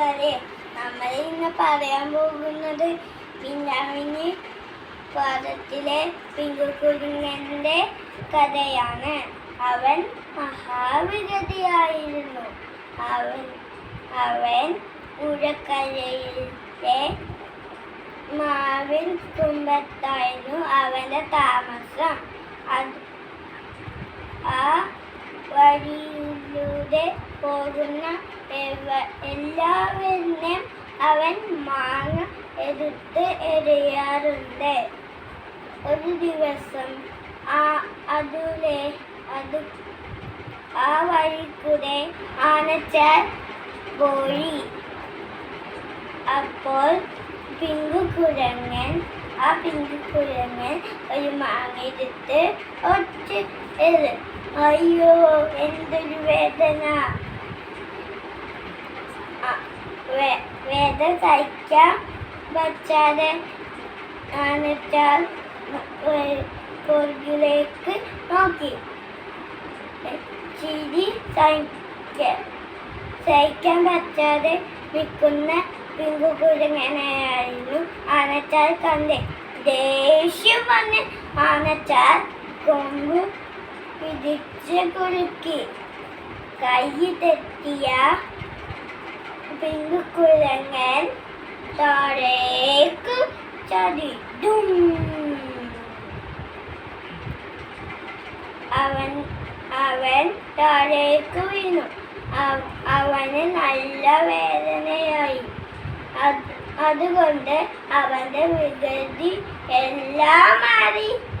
കൂട്ടുകാരെ നമ്മൾ ഇന്ന് പറയാൻ പോകുന്നത് പിന്നാമിന് പാദത്തിലെ പിങ്കുക്കുരുങ്ങന്റെ കഥയാണ്. അവൻ മഹാവിഗതിയായിരുന്നു അവൻ അവൻ ഉഴക്കരയിലെ മാവിൻ കുമ്പത്തായിരുന്നു അവന്റെ താമസം. അത് ആ വഴിയിലൂടെ പോകുന്ന എവ- അവൻ മാങ്ങ എടുത്ത് എറിയാറുണ്ട് ഒരു ദിവസം ആ അതിലെ അത് ആ വഴി കൂടെ ആനച്ചാൽ പോയി അപ്പോൾ പിങ്കു ആ പിങ്കു ഒരു മാങ്ങ എടുത്ത് ഒറ്റ. അയ്യോ എന്തൊരു വേദന. വേദന സഹിക്കാൻ പറ്റാതെ ആനച്ചാൽ പുറകിലേക്ക് നോക്കി. ചിരി സഹിക്ക സഹിക്കാൻ പറ്റാതെ നിൽക്കുന്ന പിങ്കുകുരങ്ങനെയായിരുന്നു ആനച്ചാൽ കണ്ടേ. ദേഷ്യം വന്ന് ആനച്ചാൽ കൊമ്പ് പിടിച്ച് കുലുക്കി കൈ തെറ്റിയ പിങ്കുകുരങ്ങൻ താഴേക്ക് ചടി ഡും അവൻ അവൻ താഴേക്ക് വീണു. അവ- അവന് നല്ല വേദനയായി. അത് അതുകൊണ്ട് അവന്റെ വികൃതി എല്ലാം മാറി.